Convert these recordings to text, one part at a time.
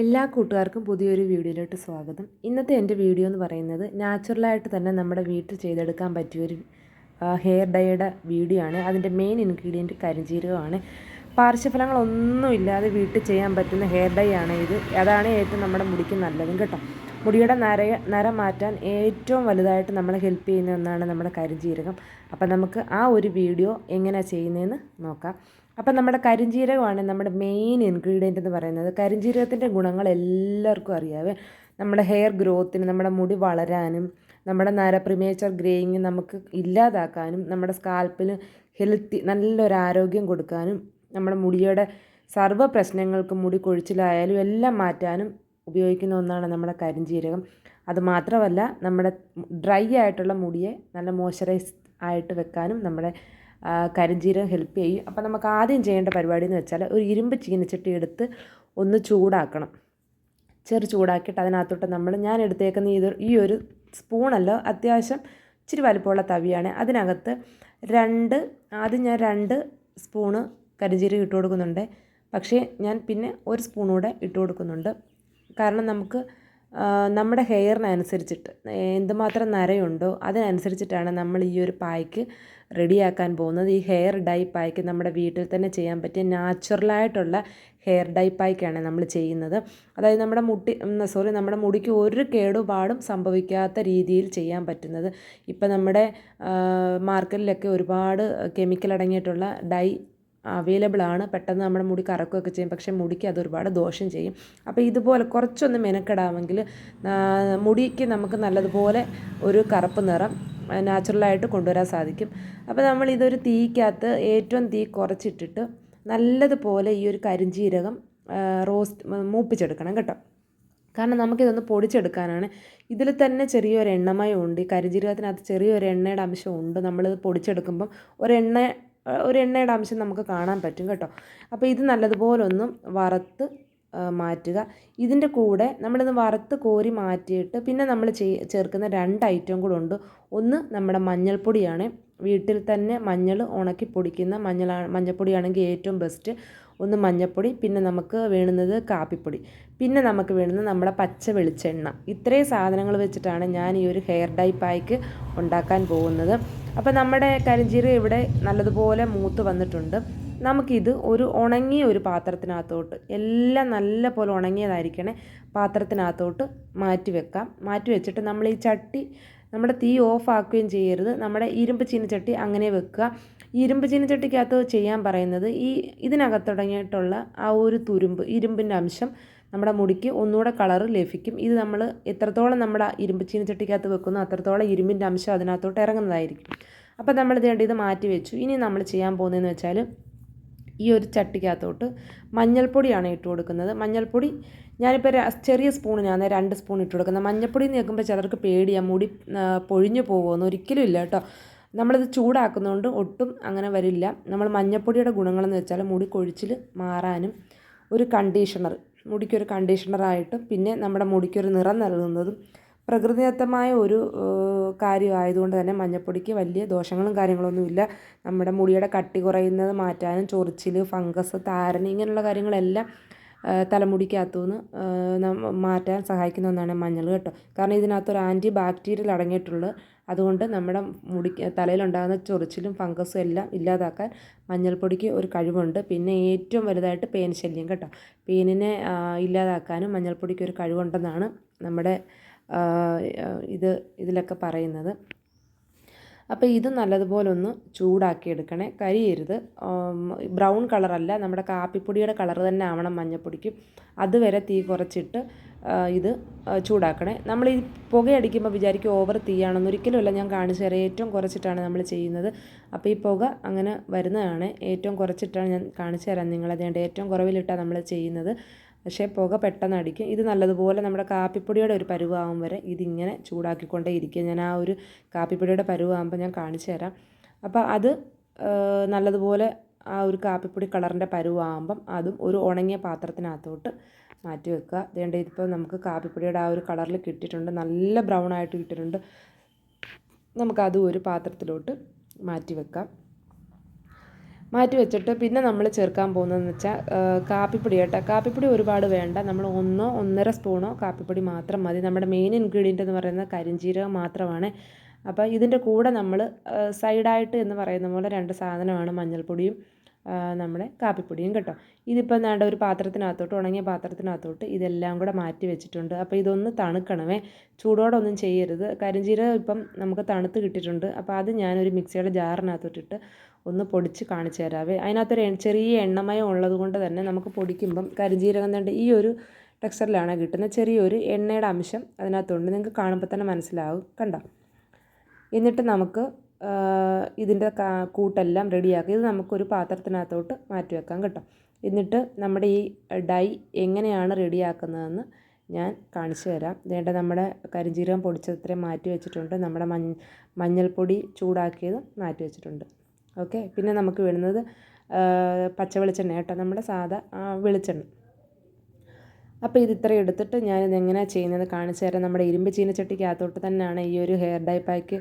എല്ലാ കൂട്ടുകാർക്കും പുതിയൊരു വീഡിയോയിലോട്ട് സ്വാഗതം. ഇന്നത്തെ എന്റെ വീഡിയോ എന്ന് പറയുന്നത് നാച്ചുറലായിട്ട് തന്നെ നമ്മുടെ വീട്ടിൽ ചെയ്തെടുക്കാൻ പറ്റിയൊരു ഹെയർ ഡൈയുടെ വീഡിയോ ആണ്. അതിന്റെ മെയിൻ ഇൻഗ്രീഡിയന്റ് കരിഞ്ജീരകമാണ് പാർശ്വഫലങ്ങളൊന്നുമില്ലാതെ വീട്ടിൽ ചെയ്യാൻ പറ്റുന്ന ഹെയർ ഡൈ ആണ് ഇത്. അതാണ് ഏറ്റവും നമ്മുടെ മുടിക്ക് നല്ലതും കേട്ടോ. മുടിയുടെ നര നര മാറ്റാൻ ഏറ്റവും വലുതായിട്ട് നമ്മളെ ഹെൽപ്പ് ചെയ്യുന്ന ഒന്നാണ് നമ്മുടെ കരിഞ്ജീരകം അപ്പം നമുക്ക് ആ ഒരു വീഡിയോ എങ്ങനെയാണ് ചെയ്യുന്നതെന്ന് നോക്കാം. അപ്പം നമ്മുടെ കരിഞ്ജീരകമാണ് നമ്മുടെ മെയിൻ ഇൻഗ്രീഡിയന്റ് എന്ന് പറയുന്നത്. കരിഞ്ജീരകത്തിന്റെ ഗുണങ്ങൾ എല്ലാവർക്കും അറിയാവേ. നമ്മുടെ ഹെയർ ഗ്രോത്തിന് നമ്മുടെ മുടി വളരാനും നമ്മുടെ നര പ്രിമേച്ചർ ഗ്രേയിങ് നമുക്ക് ഇല്ലാതാക്കാനും നമ്മുടെ സ്കാൽപ്പിന് ഹെൽത്തി നല്ലൊരു ആരോഗ്യം കൊടുക്കാനും നമ്മുടെ മുടിയുടെ സർവ പ്രശ്നങ്ങൾക്കും മുടി കൊഴിച്ചിലായാലും എല്ലാം മാറ്റാനും ഉപയോഗിക്കുന്ന ഒന്നാണ് നമ്മുടെ കരിഞ്ജീരകം അതുമാത്രമല്ല നമ്മുടെ ഡ്രൈ ആയിട്ടുള്ള മുടിയെ നല്ല മോയ്സ്ചറൈസ് ആയിട്ട് വെക്കാനും നമ്മുടെ ആ, കരിഞ്ജീരകം ഹെൽപ്പ് ചെയ്യും. അപ്പോൾ നമുക്ക് ആദ്യം ചെയ്യേണ്ട പരിപാടി എന്ന് വെച്ചാൽ ഒരു ഇരുമ്പ് ചീനച്ചട്ടി എടുത്ത് ഒന്ന് ചൂടാക്കണം. ചെറു ചൂടാക്കിയിട്ട് അതിനകത്തോട്ട് നമ്മൾ ഞാൻ എടുത്തേക്കുന്ന ഇത് ഈ ഒരു സ്പൂണല്ല അത്യാവശ്യം ഇച്ചിരി വലിപ്പമുള്ള തവിയാണ്. അതിനകത്ത് രണ്ട് ആദ്യം ഞാൻ രണ്ട് സ്പൂണ് കരിഞ്ചീരകം ഇട്ട് കൊടുക്കുന്നുണ്ട്. പക്ഷേ ഞാൻ പിന്നെ ഒരു സ്പൂൺ കൂടെ ഇട്ട് കൊടുക്കുന്നുണ്ട്. കാരണം നമുക്ക് നമ്മുടെ ഹെയറിനനുസരിച്ചിട്ട് എന്തുമാത്രം നരയുണ്ടോ അതിനനുസരിച്ചിട്ടാണ് നമ്മൾ ഈ ഒരു പായ്ക്ക് റെഡിയാക്കാൻ പോകുന്നത്. ഈ ഹെയർ ഡൈ പായ്ക്ക് നമ്മുടെ വീട്ടിൽ തന്നെ ചെയ്യാൻ പറ്റിയ നാച്ചുറലായിട്ടുള്ള ഹെയർ ഡൈ പായ്ക്കാണ് നമ്മൾ ചെയ്യുന്നത്. അതായത് നമ്മുടെ മുട്ടി സോറി നമ്മുടെ മുടിക്ക് ഒരു കേടുപാടും സംഭവിക്കാത്ത രീതിയിൽ ചെയ്യാൻ പറ്റുന്നത്. ഇപ്പം നമ്മുടെ മാർക്കറ്റിലൊക്കെ ഒരുപാട് കെമിക്കൽ അടങ്ങിയിട്ടുള്ള ഡൈ അവൈലബിൾ ആണ്. പെട്ടെന്ന് നമ്മുടെ മുടി കറക്കുകയൊക്കെ ചെയ്യും. പക്ഷേ മുടിക്ക് അത് ഒരുപാട് ദോഷം ചെയ്യും. അപ്പോൾ ഇതുപോലെ കുറച്ചൊന്ന് മെനക്കെടാമെങ്കിൽ മുടിക്ക് നമുക്ക് നല്ലതുപോലെ ഒരു കറുപ്പ് നിറം നാച്ചുറലായിട്ട് കൊണ്ടുവരാൻ സാധിക്കും. അപ്പോൾ നമ്മൾ ഇതൊരു തീക്കകത്ത് ഏറ്റവും തീ കുറച്ചിട്ടിട്ട് നല്ലതുപോലെ ഈ ഒരു കരിഞ്ജീരകം റോസ്റ്റ് മൂപ്പിച്ചെടുക്കണം കേട്ടോ. കാരണം നമുക്കിതൊന്ന് പൊടിച്ചെടുക്കാനാണ്. ഇതിൽ തന്നെ ചെറിയൊരു എണ്ണമയം ഉണ്ട്. ഈ കരിഞ്ചീരകത്തിനകത്ത് ചെറിയൊരു എണ്ണയുടെ അംശം ഉണ്ട്. നമ്മളിത് പൊടിച്ചെടുക്കുമ്പം ഒരെണ്ണ ഒരു എണ്ണയുടെ അംശം നമുക്ക് കാണാൻ പറ്റും കേട്ടോ. അപ്പോൾ ഇത് നല്ലതുപോലെ ഒന്ന് വറുത്ത് മാറ്റുക. ഇതിന്റെ കൂടെ നമ്മളിത് വറുത്ത് കോരി മാറ്റിയിട്ട് പിന്നെ നമ്മൾ ചേർക്കുന്ന രണ്ട് ഐറ്റം കൂടെ ഉണ്ട്. ഒന്ന് നമ്മുടെ മഞ്ഞൾപ്പൊടിയാണ്. വീട്ടിൽ തന്നെ മഞ്ഞൾ ഉണക്കി പൊടിക്കുന്ന മഞ്ഞളാണ് മഞ്ഞൾപ്പൊടിയാണെങ്കിൽ ഏറ്റവും ബെസ്റ്റ് ഒന്ന് മഞ്ഞൾപ്പൊടി പിന്നെ നമുക്ക് വേണുന്നത് കാപ്പിപ്പൊടി. പിന്നെ നമുക്ക് വേണുന്നത് നമ്മുടെ പച്ച വെളിച്ചെണ്ണ. ഇത്രയും സാധനങ്ങൾ വെച്ചിട്ടാണ് ഞാൻ ഈ ഒരു ഹെയർ ഡൈ പായ്ക്ക് ഉണ്ടാക്കാൻ പോകുന്നത്. അപ്പോൾ നമ്മുടെ കരിഞ്ചീരകം ഇവിടെ നല്ലതുപോലെ മൂത്ത് വന്നിട്ടുണ്ട്. നമുക്കിത് ഒരു ഉണങ്ങിയ ഒരു പാത്രത്തിനകത്തോട്ട് എല്ലാം നല്ല പോലെ ഉണങ്ങിയതായിരിക്കണേ പാത്രത്തിനകത്തോട്ട് മാറ്റി വെക്കാം. മാറ്റി വെച്ചിട്ട് നമ്മൾ ഈ ചട്ടി നമ്മുടെ തീ ഓഫ് ആക്കുകയും ചെയ്യരുത്. നമ്മുടെ ഇരുമ്പ് ചീനച്ചട്ടി അങ്ങനെ വെക്കുക. ഇരുമ്പ് ചീനച്ചട്ടിക്കകത്ത് ചെയ്യാൻ പറയുന്നത് ഈ ഇതിനകത്ത് തുടങ്ങിയിട്ടുള്ള ആ ഒരു തുരുമ്പ് ഇരുമ്പിന്റെ അംശം നമ്മുടെ മുടിക്ക് ഒന്നുകൂടെ കളറ് ലഭിക്കും. ഇത് നമ്മൾ എത്രത്തോളം നമ്മുടെ ഇരുമ്പ് ചീനച്ചട്ടിക്കകത്ത് വെക്കുന്നു അത്രത്തോളം ഇരുമ്പിന്റെ അംശം അതിനകത്തോട്ട് ഇറങ്ങുന്നതായിരിക്കും. അപ്പോൾ നമ്മൾ ഇത് ഇത് മാറ്റി വെച്ചു. ഇനി നമ്മൾ ചെയ്യാൻ പോകുന്നതെന്ന് വെച്ചാൽ ഈ ഒരു ചട്ടിക്കകത്തോട്ട് മഞ്ഞൾപ്പൊടിയാണ് ഇട്ട് കൊടുക്കുന്നത്. മഞ്ഞൾപ്പൊടി ഞാനിപ്പോൾ ചെറിയ സ്പൂണിനാണ് രണ്ട് സ്പൂൺ ഇട്ട് കൊടുക്കുന്നത്. മഞ്ഞൾപ്പൊടി എന്ന് കേൾക്കുമ്പോൾ ചിലർക്ക് പേടിയാണ് മുടി പൊഴിഞ്ഞു പോകുമെന്ന് ഒരിക്കലും ഇല്ല കേട്ടോ. നമ്മളിത് ചൂടാക്കുന്നതുകൊണ്ട് ഒട്ടും അങ്ങനെ വരില്ല. നമ്മൾ മഞ്ഞൾപ്പൊടിയുടെ ഗുണങ്ങളെന്ന് വെച്ചാൽ മുടി കൊഴിച്ചിൽ മാറാനും ഒരു കണ്ടീഷണർ മുടിക്കൊരു കണ്ടീഷണറായിട്ടും പിന്നെ നമ്മുടെ മുടിക്കൊരു നിറം നൽകുന്നതും പ്രകൃതിദത്തമായ ഒരു കാര്യമായതുകൊണ്ട് തന്നെ മഞ്ഞപ്പൊടിക്ക് വലിയ ദോഷങ്ങളും കാര്യങ്ങളൊന്നുമില്ല. നമ്മുടെ മുടിയുടെ കട്ടി കുറയുന്നത് മാറ്റാനും ചൊറിച്ചിൽ ഫംഗസ് താരന് ഇങ്ങനെയുള്ള കാര്യങ്ങളെല്ലാം തലമുടിക്കകത്തു തലമുടിക്കകത്തുനിന്ന് മാറ്റാൻ സഹായിക്കുന്ന ഒന്നാണ് മഞ്ഞൾ കേട്ടോ. കാരണം ഇതിനകത്തൊരു ആന്റി ബാക്ടീരിയൽ അടങ്ങിയിട്ടുള്ളത് അതുകൊണ്ട് നമ്മുടെ മുടി തലയിലുണ്ടാകുന്ന ചൊറിച്ചിലും ഫംഗസും എല്ലാം ഇല്ലാതാക്കാൻ മഞ്ഞൾപ്പൊടിക്ക് ഒരു കഴിവുണ്ട്. പിന്നെ ഏറ്റവും വലുതായിട്ട് പേൻ ശല്യം കേട്ടോ. പേനിനെ ഇല്ലാതാക്കാനും മഞ്ഞൾപ്പൊടിക്ക് ഒരു കഴിവുണ്ടെന്നാണ് നമ്മുടെ ഇത് ഇതിലൊക്കെ പറയുന്നത്. അപ്പോൾ ഇത് നല്ലതുപോലെ ഒന്ന് ചൂടാക്കി എടുക്കണേ കരിയരുത് ബ്രൗൺ കളറല്ല. നമ്മുടെ കാപ്പിപ്പൊടിയുടെ കളർ തന്നെ ആവണം മഞ്ഞൾപ്പൊടിക്കും. അതുവരെ തീ കുറച്ചിട്ട് ഇത് ചൂടാക്കണേ. നമ്മൾ ഈ പുകയടിക്കുമ്പോൾ വിചാരിക്കും ഓവർ തീയാണെന്ന്. ഒരിക്കലുമല്ല ഞാൻ കാണിച്ചു തരാം ഏറ്റവും കുറച്ചിട്ടാണ് നമ്മൾ ചെയ്യുന്നത്. അപ്പോൾ ഈ പുക അങ്ങനെ വരുന്നതാണ്. ഏറ്റവും കുറച്ചിട്ടാണ് ഞാൻ കാണിച്ചു തരാം നിങ്ങളതേണ്ട ഏറ്റവും കുറവിലിട്ടാണ് നമ്മൾ ചെയ്യുന്നത്. പക്ഷേ പുക പെട്ടെന്ന് അടിക്കും. ഇത് നല്ലതുപോലെ നമ്മുടെ കാപ്പിപ്പൊടിയുടെ ഒരു പരുവാകും വരെ ഇതിങ്ങനെ ചൂടാക്കിക്കൊണ്ടേ ഇരിക്കുക. ഞാൻ ആ ഒരു കാപ്പിപ്പൊടിയുടെ പരുവാകുമ്പോൾ ഞാൻ കാണിച്ചു തരാം അപ്പോൾ അത് നല്ലതുപോലെ ആ ഒരു കാപ്പിപ്പൊടി കളറിന്റെ പരുവാകുമ്പം അതും ഒരു ഉണങ്ങിയ പാത്രത്തിനകത്തോട്ട് മാറ്റി വെക്കുക. അതേണ്ട ഇതിപ്പോൾ നമുക്ക് കാപ്പിപ്പൊടിയുടെ ആ ഒരു കളറിൽ കിട്ടിയിട്ടുണ്ട്. നല്ല ബ്രൗൺ ആയിട്ട് കിട്ടിയിട്ടുണ്ട്. നമുക്കതും ഒരു പാത്രത്തിലോട്ട് മാറ്റി വെക്കാം. മാറ്റി വെച്ചിട്ട് പിന്നെ നമ്മൾ ചേർക്കാൻ പോകുന്നതെന്ന് വെച്ചാൽ കാപ്പിപ്പൊടി കേട്ടോ. കാപ്പിപ്പൊടി ഒരുപാട് വേണ്ട. നമ്മൾ ഒന്നോ ഒന്നര സ്പൂണോ കാപ്പിപ്പൊടി മാത്രം മതി. നമ്മുടെ മെയിൻ ഇൻഗ്രീഡിയന്റ് എന്ന് പറയുന്നത് കരിഞ്ജീരകം മാത്രമാണ്. അപ്പോൾ ഇതിന്റെ കൂടെ നമ്മൾ സൈഡായിട്ട് എന്ന് പറയുന്ന പോലെ രണ്ട് സാധനമാണ് മഞ്ഞൾപ്പൊടിയും നമ്മുടെ കാപ്പിപ്പൊടിയും കേട്ടോ. ഇതിപ്പോൾ വേണ്ട ഒരു പാത്രത്തിനകത്തോട്ട് ഉണങ്ങിയ പാത്രത്തിനകത്തോട്ട് ഇതെല്ലാം കൂടെ മാറ്റി വെച്ചിട്ടുണ്ട്. അപ്പോൾ ഇതൊന്ന് തണുക്കണമേ. ചൂടോടെ ഒന്നും ചെയ്യരുത്. കരിഞ്ചീര ഇപ്പം നമുക്ക് തണുത്ത് കിട്ടിയിട്ടുണ്ട്. അപ്പോൾ അത് ഞാനൊരു മിക്സിയുടെ ജാറിനകത്തോട്ടിട്ട് ഒന്ന് പൊടിച്ച് കാണിച്ചു തരാവേ. അതിനകത്തൊരു ചെറിയ എണ്ണമയം ഉള്ളത് കൊണ്ട് തന്നെ നമുക്ക് പൊടിക്കുമ്പം കരിഞ്ജീരകം തണ്ട് ഈ ഒരു ടെക്സ്ചറിലാണ് കിട്ടുന്ന ചെറിയൊരു എണ്ണയുടെ അംശം അതിനകത്തുണ്ട്. നിങ്ങൾക്ക് കാണുമ്പോൾ തന്നെ മനസ്സിലാവും. കണ്ടോ? എന്നിട്ട് നമുക്ക് ഇതിന്റെ കൂട്ടെല്ലാം റെഡിയാക്കി. ഇത് നമുക്കൊരു പാത്രത്തിനകത്തോട്ട് മാറ്റി വെക്കാം കേട്ടോ. എന്നിട്ട് നമ്മുടെ ഈ ഡൈ എങ്ങനെയാണ് റെഡിയാക്കുന്നതെന്ന് ഞാൻ കാണിച്ചു തരാം. വേണ്ട നമ്മുടെ കരിഞ്ജീരകം പൊടിച്ചത് ഇത്രയും മാറ്റി വെച്ചിട്ടുണ്ട്. നമ്മുടെ മഞ്ഞ മഞ്ഞൾപ്പൊടി ചൂടാക്കിയത് മാറ്റി വെച്ചിട്ടുണ്ട്. ഓക്കെ? പിന്നെ നമുക്ക് വേണ്ടുന്നത് പച്ച വെളിച്ചെണ്ണ കേട്ടോ. നമ്മുടെ സാധാ വെളിച്ചെണ്ണ. അപ്പോൾ ഇത് ഇത്ര എടുത്തിട്ട് ഞാനിത് എങ്ങനെയാണ് ചെയ്യുന്നത് കാണിച്ചു തരാം. നമ്മുടെ ഇരുമ്പ് ചീനച്ചട്ടിക്കകത്തോട്ട് തന്നെയാണ് ഈ ഒരു ഹെയർ ഡൈ പാക്ക്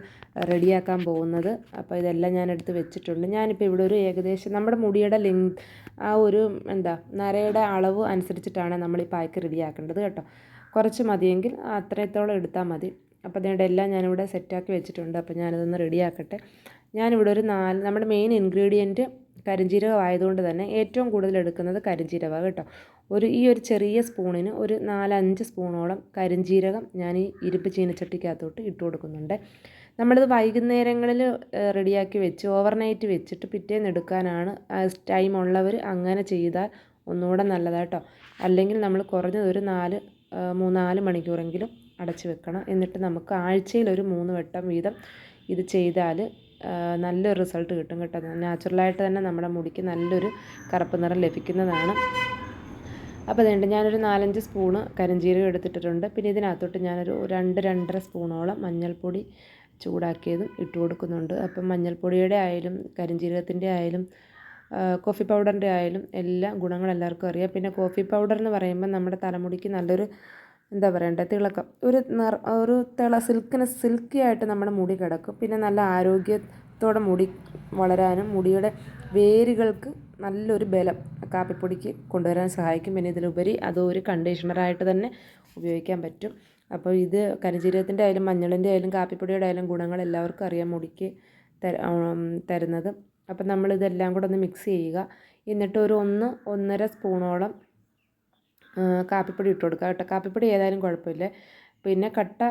റെഡിയാക്കാൻ പോകുന്നത്. അപ്പോൾ ഇതെല്ലാം ഞാൻ എടുത്ത് വെച്ചിട്ടുണ്ട്. ഞാനിപ്പോൾ ഇവിടെ ഒരു ഏകദേശം നമ്മുടെ മുടിയുടെ ലെങ്ത് ആ ഒരു എന്താ നരയുടെ അളവ് അനുസരിച്ചിട്ടാണ് നമ്മൾ ഈ പാക്ക് റെഡിയാക്കേണ്ടത് കേട്ടോ. കുറച്ച് മതിയെങ്കിൽ അത്രത്തോളം എടുത്താൽ മതി. അപ്പോൾ അതിന്റെ എല്ലാം ഞാനിവിടെ സെറ്റാക്കി വെച്ചിട്ടുണ്ട്. അപ്പോൾ ഞാനിതൊന്ന് റെഡിയാക്കട്ടെ. ഞാനിവിടെ ഒരു നാല് നമ്മുടെ മെയിൻ ഇൻഗ്രീഡിയന്റ് കരിഞ്ജീരകം ആയതുകൊണ്ട് തന്നെ ഏറ്റവും കൂടുതൽ എടുക്കുന്നത് കരിഞ്ജീരകമാണ് കേട്ടോ. ഒരു ഈ ഒരു ചെറിയ സ്പൂണിന് ഒരു നാലഞ്ച് സ്പൂണോളം കരിഞ്ചീരകം ഞാൻ ഈ ഇരുമ്പ് ചീനച്ചട്ടിക്കകത്തോട്ട് ഇട്ട് കൊടുക്കുന്നുണ്ട്. നമ്മളിത് വൈകുന്നേരങ്ങളിൽ റെഡിയാക്കി വെച്ച് ഓവർനൈറ്റ് വെച്ചിട്ട് പിറ്റേന്ന് എടുക്കാനാണ് ടൈം ഉള്ളവർ അങ്ങനെ ചെയ്താൽ ഒന്നുകൂടെ നല്ലതാട്ടോ അല്ലെങ്കിൽ നമ്മൾ കുറഞ്ഞത് ഒരു നാല് മൂന്നാൽ മണിക്കൂറെങ്കിലും അടച്ച് വെക്കണം. എന്നിട്ട് നമുക്ക് ആഴ്ചയിൽ ഒരു മൂന്ന് വട്ടം വീതം ഇത് ചെയ്താൽ നല്ലൊരു റിസൾട്ട് കിട്ടും കേട്ടോ. നാച്ചുറലായിട്ട് തന്നെ നമ്മുടെ മുടിക്ക് നല്ലൊരു കറുപ്പ് നിറം ലഭിക്കുന്നതാണ്. അപ്പോൾ അതുകൊണ്ട് ഞാനൊരു നാലഞ്ച് സ്പൂണ് കരിഞ്ജീരകം എടുത്തിട്ടിട്ടുണ്ട്. പിന്നെ ഇതിനകത്തോട്ട് ഞാനൊരു രണ്ട് രണ്ടര സ്പൂണോളം മഞ്ഞൾപ്പൊടി ചൂടാക്കിയതും ഇട്ട് കൊടുക്കുന്നുണ്ട്. അപ്പം മഞ്ഞൾപ്പൊടിയുടെ ആയാലും കരിഞ്ജീരകത്തിന്റെ ആയാലും കോഫി പൗഡറിന്റെ ആയാലും എല്ലാ ഗുണങ്ങൾ എല്ലാവർക്കും അറിയാം. പിന്നെ കോഫി പൗഡർ എന്ന് പറയുമ്പോൾ നമ്മുടെ തലമുടിക്ക് നല്ലൊരു എന്താ പറയണ്ടേ തിളക്കം. ഒരു നിറ ഒരു തിള സിൽക്കിന് സിൽക്കി ആയിട്ട് നമ്മുടെ മുടി കിടക്കും. പിന്നെ നല്ല ആരോഗ്യത്തോടെ മുടി വളരാനും മുടിയുടെ വേരുകൾക്ക് നല്ലൊരു ബലം കാപ്പിപ്പൊടിക്ക് കൊണ്ടുവരാൻ സഹായിക്കും. പിന്നെ ഇതിലുപരി അത് ഒരു കണ്ടീഷണറായിട്ട് തന്നെ ഉപയോഗിക്കാൻ പറ്റും. അപ്പോൾ ഇത് കരിചീരത്തിന്റെ ആയാലും മഞ്ഞളിന്റെ ആയാലും കാപ്പിപ്പൊടിയുടെ ആയാലും ഗുണങ്ങൾ എല്ലാവർക്കും അറിയാം മുടിക്ക് തര തരുന്നത്. അപ്പം നമ്മളിതെല്ലാം കൂടെ ഒന്ന് മിക്സ് ചെയ്യുക. എന്നിട്ട് ഒരു ഒന്ന് ഒന്നര സ്പൂണോളം കാപ്പിപ്പൊടി ഇട്ട് കൊടുക്കുക. കേട്ടോ. കാപ്പിപ്പൊടി ഏതായാലും കുഴപ്പമില്ല. പിന്നെ കട്ട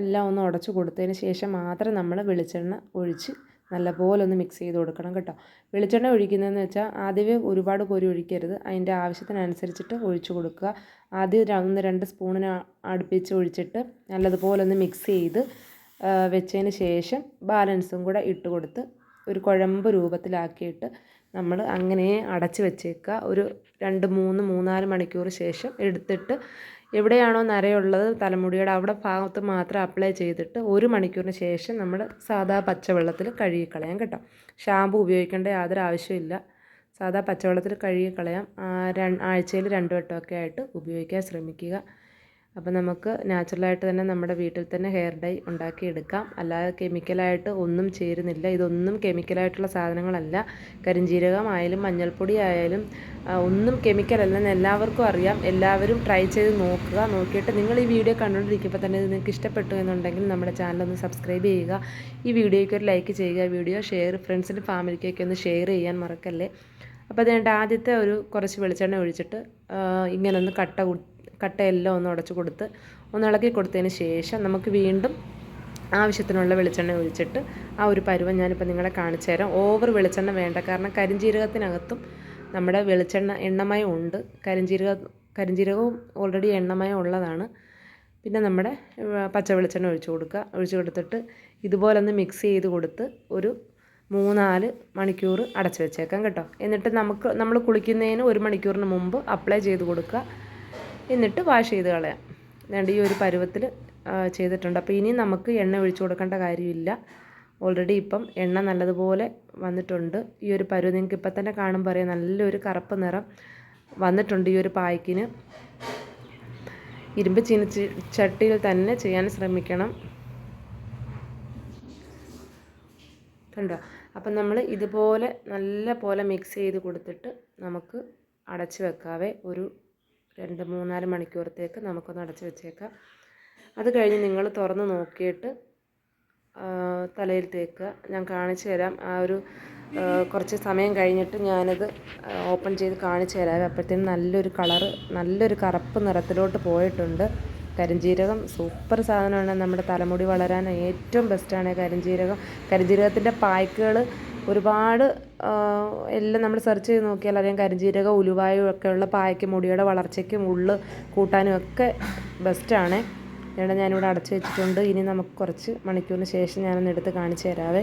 എല്ലാം ഒന്ന് ഉടച്ച് കൊടുത്തതിന് ശേഷം മാത്രം നമ്മൾ വെളിച്ചെണ്ണ ഒഴിച്ച് നല്ലപോലെ ഒന്ന് മിക്സ് ചെയ്ത് കൊടുക്കണം കേട്ടോ. വെളിച്ചെണ്ണ ഒഴിക്കുന്നതെന്ന് വെച്ചാൽ ആദ്യമേ ഒരുപാട് കോരി ഒഴിക്കരുത്. അതിന്റെ ആവശ്യത്തിനനുസരിച്ചിട്ട് ഒഴിച്ചു കൊടുക്കുക. ആദ്യം ഒന്ന് രണ്ട് സ്പൂണിന് അടുപ്പിച്ച് ഒഴിച്ചിട്ട് നല്ലതുപോലെ ഒന്ന് മിക്സ് ചെയ്ത് വെച്ചതിന് ശേഷം ബാലൻസും കൂടെ ഇട്ട് കൊടുത്ത് ഒരു കുഴമ്പ് രൂപത്തിലാക്കിയിട്ട് നമ്മൾ അങ്ങനെ അടച്ച് വെച്ചേക്കുക ഒരു രണ്ട് മൂന്ന് മൂന്നാൽ മണിക്കൂർ ശേഷം എടുത്തിട്ട് എവിടെയാണോ നരയുള്ളത് തലമുടിയുടെ അവിടെ ഭാഗത്ത് മാത്രം അപ്ലൈ ചെയ്തിട്ട് ഒരു മണിക്കൂറിന് ശേഷം നമ്മൾ സാധാ പച്ചവെള്ളത്തിൽ കഴുകിക്കളയാം കേട്ടോ. ഷാമ്പു ഉപയോഗിക്കേണ്ട യാതൊരു ആവശ്യമില്ല സാധാ പച്ചവെള്ളത്തിൽ കഴുകിക്കളയാം. ആഴ്ചയിൽ രണ്ട് വട്ടമൊക്കെ ആയിട്ട് ഉപയോഗിക്കാൻ ശ്രമിക്കുക. അപ്പോൾ നമുക്ക് നാച്ചുറലായിട്ട് തന്നെ നമ്മുടെ വീട്ടിൽ തന്നെ ഹെയർ ഡൈ ഉണ്ടാക്കിയെടുക്കാം. അല്ലാതെ കെമിക്കലായിട്ട് ഒന്നും ചേരുന്നില്ല. ഇതൊന്നും കെമിക്കലായിട്ടുള്ള സാധനങ്ങളല്ല. കരിഞ്ജീരകം ആയാലും മഞ്ഞൾപ്പൊടി ആയാലും ഒന്നും കെമിക്കൽ അല്ലെന്ന് എല്ലാവർക്കും അറിയാം. എല്ലാവരും ട്രൈ ചെയ്ത് നോക്കുക. നോക്കിയിട്ട് നിങ്ങൾ ഈ വീഡിയോ കണ്ടുകൊണ്ടിരിക്കുമ്പോൾ തന്നെ ഇത് നിങ്ങൾക്ക് ഇഷ്ടപ്പെട്ടു എന്നുണ്ടെങ്കിൽ നമ്മുടെ ചാനൽ ഒന്ന് സബ്സ്ക്രൈബ് ചെയ്യുക. ഈ വീഡിയോയ്ക്ക് ഒരു ലൈക്ക് ചെയ്യുക. വീഡിയോ ഷെയർ ഫ്രണ്ട്സിന്റെ ഫാമിലിക്കൊക്കെ ഒന്ന് ഷെയർ ചെയ്യാൻ മറക്കല്ലേ. അപ്പോൾ അതുകൊണ്ട് ആദ്യത്തെ ഒരു കുറച്ച് വെളിച്ചെണ്ണ ഒഴിച്ചിട്ട് ഇങ്ങനെ ഒന്ന് കട്ട കട്ടയെല്ലാം ഒന്ന് ഉടച്ചു കൊടുത്ത് ഒന്ന് ഇളക്കി കൊടുത്തതിന് ശേഷം നമുക്ക് വീണ്ടും ആവശ്യത്തിനുള്ള വെളിച്ചെണ്ണ ഒഴിച്ചിട്ട് ആ ഒരു പരുവം ഞാനിപ്പോൾ നിങ്ങളെ കാണിച്ചു തരാം. ഓവർ വെളിച്ചെണ്ണ വേണ്ട. കാരണം കരിഞ്ജീരകത്തിനകത്തും നമ്മുടെ വെളിച്ചെണ്ണ എണ്ണമയം ഉണ്ട്. കരിഞ്ജീരക കരിഞ്ജീരകവും ഓൾറെഡി എണ്ണമയം ഉള്ളതാണ്. പിന്നെ നമ്മുടെ പച്ച വെളിച്ചെണ്ണ ഒഴിച്ചു കൊടുക്കുക. ഒഴിച്ചു കൊടുത്തിട്ട് ഇതുപോലെ ഒന്ന് മിക്സ് ചെയ്ത് കൊടുത്ത് ഒരു മൂന്നാൽ മണിക്കൂർ അടച്ചു വെച്ചേക്കാം കേട്ടോ. എന്നിട്ട് നമുക്ക് നമ്മൾ കുളിക്കുന്നതിന് ഒരു മണിക്കൂറിന് മുമ്പ് അപ്ലൈ ചെയ്ത് കൊടുക്കുക. എന്നിട്ട് വാഷ് ചെയ്ത് കളയാം. വേണ്ട ഈ ഒരു പരുവത്തിൽ ചെയ്തിട്ടുണ്ട്. അപ്പോൾ ഇനി നമുക്ക് എണ്ണ ഒഴിച്ചു കൊടുക്കേണ്ട കാര്യമില്ല. ഓൾറെഡി ഇപ്പം എണ്ണ നല്ലതുപോലെ വന്നിട്ടുണ്ട്. ഈ ഒരു പരുവ് നിങ്ങൾക്ക് ഇപ്പം തന്നെ കാണുമ്പോൾ അറിയാം. നല്ലൊരു കറുപ്പ് നിറം വന്നിട്ടുണ്ട് ഈ ഒരു പായ്ക്കിന്. ഇരുമ്പ് ചീനി ചട്ടിയിൽ തന്നെ ചെയ്യാൻ ശ്രമിക്കണം. കണ്ടോ? അപ്പം നമ്മൾ ഇതുപോലെ നല്ല പോലെ മിക്സ് ചെയ്ത് കൊടുത്തിട്ട് നമുക്ക് അടച്ച് വെക്കാവേ. ഒരു രണ്ട് മൂന്നാൽ മണിക്കൂറത്തേക്ക് നമുക്കൊന്ന് അടച്ചു വെച്ചേക്കാം. അത് കഴിഞ്ഞ് നിങ്ങൾ തുറന്ന് നോക്കിയിട്ട് തലയിൽ തേക്കുക. ഞാൻ കാണിച്ചു തരാം. ആ ഒരു കുറച്ച് സമയം കഴിഞ്ഞിട്ട് ഞാനത് ഓപ്പൺ ചെയ്ത് കാണിച്ചു തരാം. അപ്പോഴത്തേനും നല്ലൊരു കളറ് നല്ലൊരു കറുപ്പ് നിറത്തിലോട്ട് പോയിട്ടുണ്ട്. കരിഞ്ജീരകം സൂപ്പർ സാധനമാണ്. നമ്മുടെ തലമുടി വളരാൻ ഏറ്റവും ബെസ്റ്റാണ് കരിഞ്ജീരകം കരിഞ്ജീരകത്തിന്റെ പായ്ക്കുകൾ ഒരുപാട് എല്ലാം നമ്മൾ സെർച്ച് ചെയ്ത് നോക്കിയാൽ അറിയാം. കരിഞ്ജീരകം ഉലുവായും ഒക്കെ ഉള്ള പായ്ക്ക് മുടിയുടെ വളർച്ചയ്ക്കും ഉള്ളു കൂട്ടാനും ഒക്കെ ബെസ്റ്റാണ് ഇവിടെ ഞാനിവിടെ അടച്ചു വെച്ചിട്ടുണ്ട്. ഇനി നമുക്ക് കുറച്ച് മണിക്കൂറിന് ശേഷം ഞാനൊന്ന് എടുത്ത് കാണിച്ചു തരാവേ.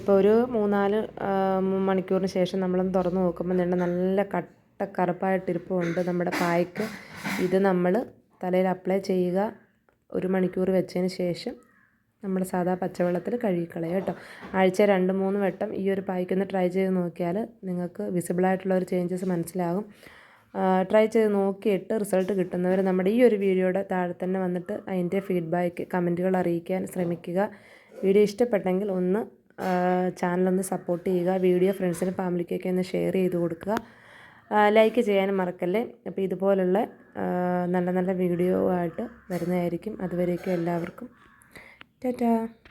ഇപ്പോൾ ഒരു മൂന്നാൽ മണിക്കൂറിന് ശേഷം നമ്മളൊന്ന് തുറന്ന് നോക്കുമ്പോൾ നീണ്ട നല്ല കട്ട കറുപ്പായിട്ടിരിപ്പുണ്ട് നമ്മുടെ പായ്ക്ക് ഇത് നമ്മൾ തലയിൽ അപ്ലൈ ചെയ്യുക. ഒരു മണിക്കൂർ വെച്ചതിന് ശേഷം നമ്മൾ സാധാ പച്ചവെള്ളത്തിൽ കഴുകിക്കളയുക കേട്ടോ. ആഴ്ച രണ്ട് മൂന്ന് വട്ടം ഈ ഒരു പായ്ക്കൊന്ന് ട്രൈ ചെയ്ത് നോക്കിയാൽ നിങ്ങൾക്ക് വിസിബിളായിട്ടുള്ള ഒരു ചേഞ്ചസ് മനസ്സിലാകും. ട്രൈ ചെയ്ത് നോക്കിയിട്ട് റിസൾട്ട് കിട്ടുന്നവർ നമ്മുടെ ഈ ഒരു വീഡിയോയുടെ താഴെ തന്നെ വന്നിട്ട് അതിന്റെ ഫീഡ്ബാക്ക് കമന്റുകൾ അറിയിക്കാൻ ശ്രമിക്കുക. വീഡിയോ ഇഷ്ടപ്പെട്ടെങ്കിൽ ഒന്ന് ചാനലൊന്ന് സപ്പോർട്ട് ചെയ്യുക. വീഡിയോ ഫ്രണ്ട്സിനും ഫാമിലിക്കൊക്കെ ഒന്ന് ഷെയർ ചെയ്ത് കൊടുക്കുക. ലൈക്ക് ചെയ്യാനും മറക്കല്ലേ? അപ്പോൾ ഇതുപോലുള്ള നല്ല നല്ല വീഡിയോ ആയിട്ട് വരുന്നതായിരിക്കും. അതുവരേക്കും എല്ലാവർക്കും Da da.